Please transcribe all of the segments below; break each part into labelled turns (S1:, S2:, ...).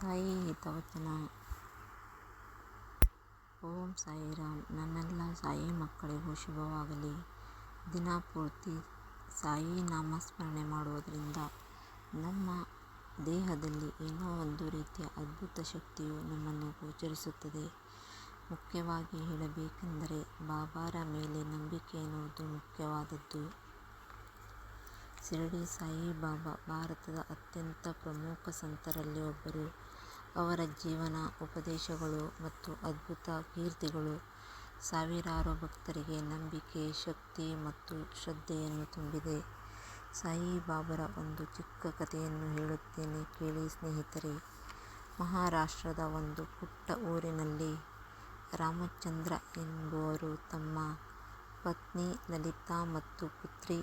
S1: ಸಾಯಿ ಹಿತವಚನ ಓಂ ಸಾಯಿ ರಾಮ್ ನನ್ನೆಲ್ಲ ಸಾಯಿ ಮಕ್ಕಳಿಗೂ ಶುಭವಾಗಲಿ. ದಿನಪೂರ್ತಿ ಸಾಯಿ ನಾಮಸ್ಮರಣೆ ಮಾಡುವುದರಿಂದ ನಮ್ಮ ದೇಹದಲ್ಲಿ ಏನೋ ಒಂದು ರೀತಿಯ ಅದ್ಭುತ ಶಕ್ತಿಯು ನಮ್ಮನ್ನು ಗೋಚರಿಸುತ್ತದೆ. ಮುಖ್ಯವಾಗಿ ಹೇಳಬೇಕೆಂದರೆ ಬಾಬಾರ ಮೇಲೆ ನಂಬಿಕೆ ಎನ್ನುವುದು ಮುಖ್ಯವಾದದ್ದು. ಶಿರಡಿ ಸಾಯಿಬಾಬಾ ಭಾರತದ ಅತ್ಯಂತ ಪ್ರಮುಖ ಸಂತರಲ್ಲಿ ಒಬ್ಬರು. ಅವರ ಜೀವನ, ಉಪದೇಶಗಳು ಮತ್ತು ಅದ್ಭುತ ಕೀರ್ತಿಗಳು ಸಾವಿರಾರು ಭಕ್ತರಿಗೆ ನಂಬಿಕೆ, ಶಕ್ತಿ ಮತ್ತು ಶ್ರದ್ಧೆಯನ್ನು ತುಂಬಿದೆ. ಸಾಯಿಬಾಬಾರ ಒಂದು ಚಿಕ್ಕ ಕಥೆಯನ್ನು ಹೇಳುತ್ತೇನೆ ಕೇಳಿ ಸ್ನೇಹಿತರೆ. ಮಹಾರಾಷ್ಟ್ರದ ಒಂದು ಪುಟ್ಟ ಊರಿನಲ್ಲಿ ರಾಮಚಂದ್ರ ಎಂಬುವರು ತಮ್ಮ ಪತ್ನಿ ಲಲಿತಾ ಮತ್ತು ಪುತ್ರಿ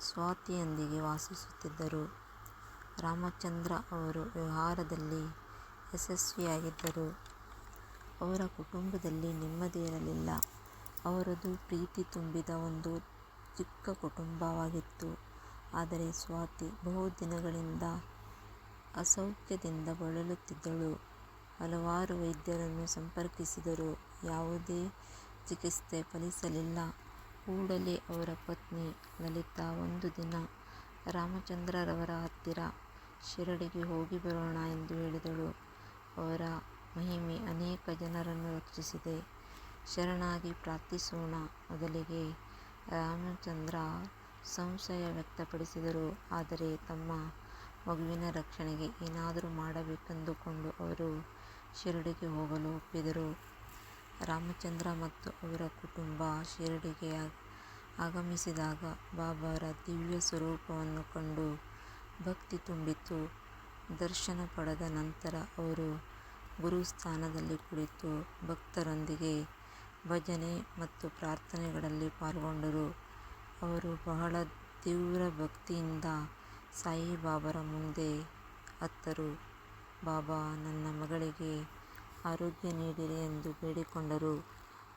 S1: ಸ್ವಾತಿಯೊಂದಿಗೆ ವಾಸಿಸುತ್ತಿದ್ದರು. ರಾಮಚಂದ್ರ ಅವರು ವ್ಯವಹಾರದಲ್ಲಿ ಯಶಸ್ವಿಯಾಗಿದ್ದರು. ಅವರ ಕುಟುಂಬದಲ್ಲಿ ನೆಮ್ಮದಿಯಿರಲಿಲ್ಲ. ಅವರದು ಪ್ರೀತಿ ತುಂಬಿದ ಒಂದು ಚಿಕ್ಕ ಕುಟುಂಬವಾಗಿತ್ತು. ಆದರೆ ಸ್ವಾತಿ ಬಹುದಿನಗಳಿಂದ ಅಸೌಖ್ಯದಿಂದ ಬಳಲುತ್ತಿದ್ದಳು. ಹಲವಾರು ವೈದ್ಯರನ್ನು ಸಂಪರ್ಕಿಸಿದರು. ಯಾವುದೇ ಚಿಕಿತ್ಸೆ ಫಲಿಸಲಿಲ್ಲ. ಕೂಡಲೇ ಅವರ ಪತ್ನಿ ಲಲಿತಾ ಒಂದು ದಿನ ರಾಮಚಂದ್ರರವರ ಹತ್ತಿರ ಶಿರಡಿಗೆ ಹೋಗಿ ಬರೋಣ ಎಂದು ಹೇಳಿದಳು. ಅವರ ಮಹಿಮೆ ಅನೇಕ ಜನರನ್ನು ರಕ್ಷಿಸಿದೆ. ಶರಣಾಗಿ ಪ್ರಾರ್ಥಿಸೋಣ. ಮೊದಲಿಗೆ ರಾಮಚಂದ್ರ ಸಂಶಯ ವ್ಯಕ್ತಪಡಿಸಿದರು. ಆದರೆ ತಮ್ಮ ಮಗುವಿನ ರಕ್ಷಣೆಗೆ ಏನಾದರೂ ಮಾಡಬೇಕೆಂದುಕೊಂಡು ಅವರು ಶಿರಡಿಗೆ ಹೋಗಲು ಒಪ್ಪಿದರು. ರಾಮಚಂದ್ರ ಮತ್ತು ಅವರ ಕುಟುಂಬ ಶಿರಡಿಗೆ ಆಗಮಿಸಿದಾಗ ಬಾಬಾರ ದಿವ್ಯ ಸ್ವರೂಪವನ್ನು ಕಂಡು ಭಕ್ತಿ ತುಂಬಿತು. ದರ್ಶನ ಪಡೆದ ನಂತರ ಅವರು ಗುರುಸ್ಥಾನದಲ್ಲಿ ಕುಳಿತು ಭಕ್ತರೊಂದಿಗೆ ಭಜನೆ ಮತ್ತು ಪ್ರಾರ್ಥನೆಗಳಲ್ಲಿ ಪಾಲ್ಗೊಂಡರು. ಅವರು ಬಹಳ ತೀವ್ರ ಭಕ್ತಿಯಿಂದ ಸಾಯಿ ಬಾಬಾರ ಮುಂದೆ ಅತ್ತರು. ಬಾಬಾ, ನನ್ನ ಮಗಳಿಗೆ ಆರೋಗ್ಯ ನೀಡಿರಿ ಎಂದು ಬೇಡಿಕೊಂಡರು.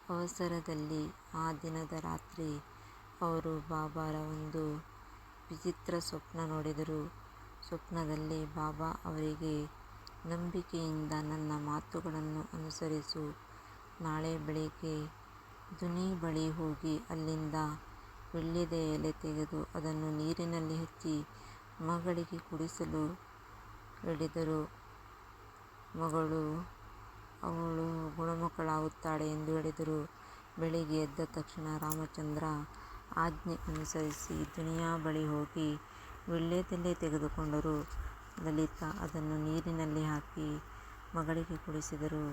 S1: ಅವಸರದಲ್ಲಿ ಆ ದಿನದ ರಾತ್ರಿ ಅವರು ಬಾಬಾರ ಒಂದು ವಿಚಿತ್ರ ಸ್ವಪ್ನ ನೋಡಿದರು. ಸ್ವಪ್ನದಲ್ಲಿ ಬಾಬಾ ಅವರಿಗೆ ನಂಬಿಕೆಯಿಂದ ನನ್ನ ಮಾತುಗಳನ್ನು ಅನುಸರಿಸು. ನಾಳೆ ಬೆಳಿಗ್ಗೆ ದುನಿ ಬಳಿ ಹೋಗಿ ಅಲ್ಲಿಂದ ವೀಳ್ಯದ ಎಲೆ ತೆಗೆದು ಅದನ್ನು ನೀರಿನಲ್ಲಿ ಹಚ್ಚಿ ಮಗಳಿಗೆ ಕುಡಿಸಲು ಹೇಳಿದರು. ಮಗಳು ಅವಳು ಗುಣಮುಖಳಾಗುತ್ತಾಳೆ ಎಂದು ಹೇಳಿದರು. ಬೆಳಿಗ್ಗೆ ಎದ್ದ ತಕ್ಷಣ ರಾಮಚಂದ್ರ ಆಜ್ಞೆ ಅನುಸರಿಸಿ ದುನಿಯಾ ಬಳಿ ಹೋಗಿ ವೀಳ್ಯದೆಲೆ ತೆಗೆದುಕೊಂಡರು. ಲಲಿತಾ ಅದನ್ನು ನೀರಿನಲ್ಲಿ ಹಾಕಿ ಮಗಳಿಗೆ ಕುಡಿಸಿದರು.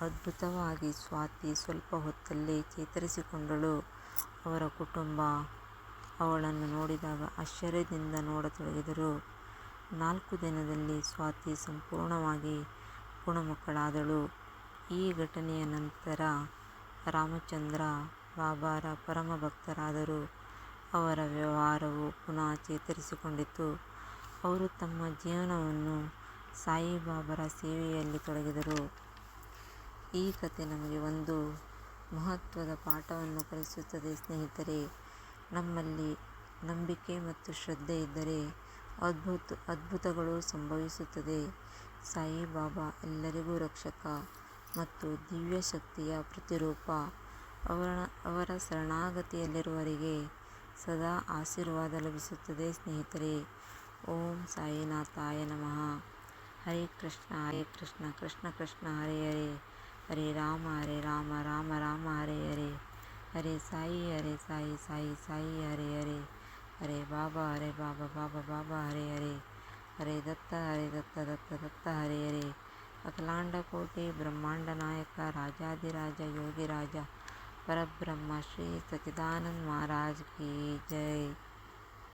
S1: ಅದ್ಭುತವಾಗಿ ಸ್ವಾತಿ ಸ್ವಲ್ಪ ಹೊತ್ತಲ್ಲೇ ಚೇತರಿಸಿಕೊಂಡಳು. ಅವರ ಕುಟುಂಬ ಅವಳನ್ನು ನೋಡಿದಾಗ ಆಶ್ಚರ್ಯದಿಂದ ನೋಡತೊಡಗಿದರು. ನಾಲ್ಕು ದಿನದಲ್ಲಿ ಸ್ವಾತಿ ಸಂಪೂರ್ಣವಾಗಿ ಗುಣಮುಖಳಾದಳು. ಈ ಘಟನೆಯ ನಂತರ ರಾಮಚಂದ್ರ ಬಾಬಾರ ಪರಮ ಭಕ್ತರಾದರು. ಅವರ ವ್ಯವಹಾರವು ಪುನಃ ಚೇತರಿಸಿಕೊಂಡಿತು. ಅವರು ತಮ್ಮ ಜೀವನವನ್ನು ಸಾಯಿ ಬಾಬಾರ ಸೇವೆಯಲ್ಲಿ ತೊಡಗಿದರು. ಈ ಕಥೆ ನಮಗೆ ಒಂದು ಮಹತ್ವದ ಪಾಠವನ್ನು ಕಲಿಸುತ್ತದೆ ಸ್ನೇಹಿತರೆ. ನಮ್ಮಲ್ಲಿ ನಂಬಿಕೆ ಮತ್ತು ಶ್ರದ್ಧೆ ಇದ್ದರೆ ಅದ್ಭುತ, ಅದ್ಭುತಗಳು ಸಂಭವಿಸುತ್ತದೆ. ಸಾಯಿ ಬಾಬಾ ಎಲ್ಲರಿಗೂ ರಕ್ಷಕ ಮತ್ತು ದಿವ್ಯ ಶಕ್ತಿಯ ಪ್ರತಿರೂಪ. ಅವರ ಶರಣಾಗತಿಯಲ್ಲಿರುವವರಿಗೆ ಸದಾ ಆಶೀರ್ವಾದ ಲಭಿಸುತ್ತದೆ, ಸ್ನೇಹಿತರೆ. ಓಂ ಸಾಯಿನಾಥಾಯ ನಮಃ. ಹರೇ ಕೃಷ್ಣ ಹರೇ ಕೃಷ್ಣ ಕೃಷ್ಣ ಕೃಷ್ಣ, ಹರೇ ಹರೇ ಹರೇ ರಾಮ ಹರೇ ರಾಮ ರಾಮ ರಾಮ, ಹರೇ ಹರೇ ಹರೇ ಸಾಯಿ ಹರೇ ಸಾಯಿ ಸಾಯಿ ಸಾಯಿ, ಹರೇ ಹರೇ ಹರೇ ಬಾಬಾ ಹರೇ ಬಾಬಾ ಬಾಬಾ ಬಾಬಾ, ಹರೇ ಹರೇ ಹರೇ ದತ್ತ ಹರೇ ದತ್ತ ದತ್ತ ದತ್ತ, ಹರೇ ಹರೇ ಅಖಿಲಾಂಡ ಕೋಟಿ ಬ್ರಹ್ಮಾಂಡ ನಾಯಕ ರಾಜಾಧಿರಾಜ ಯೋಗಿರಾಜ ಪರಬ್ರಹ್ಮ ಶ್ರೀ ಸಚ್ಚಿದಾನಂದ ಮಹಾರಾಜ್ ಕಿ ಜೈ.